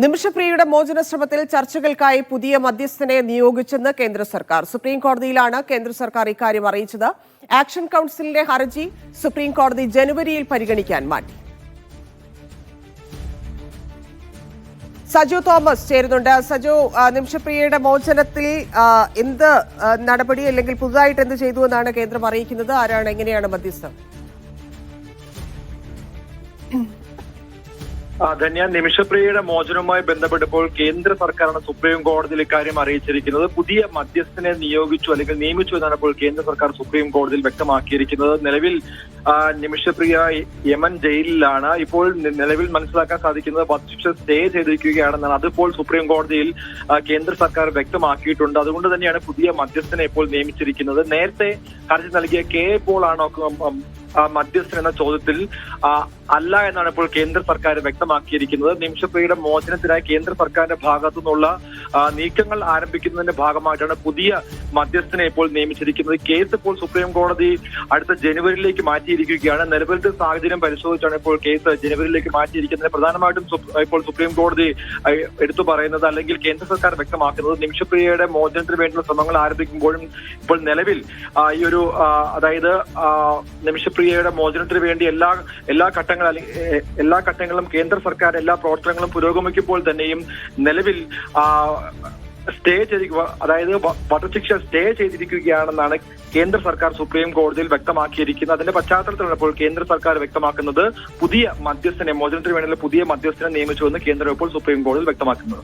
നിമിഷപ്രിയയുടെ മോചന ശ്രമത്തിൽ ചർച്ചകൾക്കായി പുതിയ മധ്യസ്ഥനെ നിയോഗിച്ചെന്ന് കേന്ദ്ര സർക്കാർ. സുപ്രീം കോടതിയിലാണ് കേന്ദ്ര സർക്കാർ ഇക്കാര്യം അറിയിച്ചത്. ആക്ഷൻ കൗൺസിലിന്റെ ഹർജി സുപ്രീം കോടതി ജനുവരിയിൽ പരിഗണിക്കാൻ മാറ്റി. സജു തോമസ് ചേരുന്നുണ്ട്. സജു നിമിഷപ്രിയയുടെ മോചനത്തിൽ എന്ത് നടപടി അല്ലെങ്കിൽ പുതുതായിട്ട് എന്ത് ചെയ്തു എന്നാണ് കേന്ദ്രം അറിയിക്കുന്നത്? ആരാണ് എങ്ങനെയാണ് മധ്യസ്ഥം? ധന്യ നിമിഷപ്രിയയുടെ മോചനവുമായി ബന്ധപ്പെട്ടപ്പോൾ കേന്ദ്ര സർക്കാരാണ് സുപ്രീം കോടതിയിൽ ഇക്കാര്യം അറിയിച്ചിരിക്കുന്നത്. പുതിയ മധ്യസ്ഥനെ നിയോഗിച്ചു അല്ലെങ്കിൽ നിയമിച്ചു എന്നാണ് ഇപ്പോൾ കേന്ദ്ര സർക്കാർ സുപ്രീം കോടതിയിൽ വ്യക്തമാക്കിയിരിക്കുന്നത്. നിലവിൽ നിമിഷപ്രിയ യമൻ ജയിലിലാണ്. ഇപ്പോൾ നിലവിൽ മനസ്സിലാക്കാൻ സാധിക്കുന്നത് വധശിക്ഷ സ്റ്റേ ചെയ്തിരിക്കുകയാണെന്നാണ്. അതിപ്പോൾ സുപ്രീം കോടതിയിൽ കേന്ദ്ര സർക്കാർ വ്യക്തമാക്കിയിട്ടുണ്ട്. അതുകൊണ്ട് തന്നെയാണ് പുതിയ മധ്യസ്ഥനെ ഇപ്പോൾ നിയമിച്ചിരിക്കുന്നത്. നേരത്തെ ഹർജി നൽകിയ കെ ആ, മധ്യസ്ഥൻ എന്ന ചോദ്യത്തിൽ അല്ല എന്നാണ് ഇപ്പോൾ കേന്ദ്ര സർക്കാർ വ്യക്തമാക്കിയിരിക്കുന്നത്. നിമിഷപ്രിയയുടെ മോചനത്തിനായി കേന്ദ്ര സർക്കാരിന്റെ ഭാഗത്തു നിന്നുള്ള നീക്കങ്ങൾ ആരംഭിക്കുന്നതിന്റെ ഭാഗമായിട്ടാണ് പുതിയ മധ്യസ്ഥനെ ഇപ്പോൾ നിയമിച്ചിരിക്കുന്നത്. കേസ് ഇപ്പോൾ സുപ്രീം കോടതി അടുത്ത ജനുവരിയിലേക്ക് മാറ്റിയിരിക്കുകയാണ്. നിലവിലത്തെ സാഹചര്യം പരിശോധിച്ചാണ് ഇപ്പോൾ കേസ് ജനുവരിയിലേക്ക് മാറ്റിയിരിക്കുന്നത്. പ്രധാനമായിട്ടും ഇപ്പോൾ സുപ്രീം കോടതി എടുത്തു പറയുന്നത് അല്ലെങ്കിൽ കേന്ദ്ര സർക്കാർ വ്യക്തമാക്കുന്നത് നിമിഷപ്രിയയുടെ മോചനത്തിന് വേണ്ടിയുള്ള ശ്രമങ്ങൾ ആരംഭിക്കുമ്പോഴും ഇപ്പോൾ നിലവിൽ ഈ ഒരു അതായത് നിമിഷപ്രിയയുടെ മോചനത്തിന് വേണ്ടി എല്ലാ എല്ലാ ഘട്ടങ്ങൾ എല്ലാ ഘട്ടങ്ങളും കേന്ദ്ര സർക്കാർ എല്ലാ പ്രവർത്തനങ്ങളും പുരോഗമിക്കുമ്പോൾ തന്നെയും നിലവിൽ സ്റ്റേ ചെയ്തിരിക്കുക അതായത് വധശിക്ഷ സ്റ്റേ ചെയ്തിരിക്കുകയാണെന്നാണ് കേന്ദ്ര സർക്കാർ സുപ്രീം കോടതിയിൽ വ്യക്തമാക്കിയിരിക്കുന്നത്. അതിന്റെ പശ്ചാത്തലത്തിലാണ് ഇപ്പോൾ കേന്ദ്ര സർക്കാർ വ്യക്തമാക്കുന്നത് പുതിയ മധ്യസ്ഥനെ മോചനത്തിന് വേണ്ടിയുള്ള പുതിയ മധ്യസ്ഥനെ നിയമിച്ചുവെന്ന് കേന്ദ്രം ഇപ്പോൾ സുപ്രീം കോടതിയിൽ വ്യക്തമാക്കുന്നത്.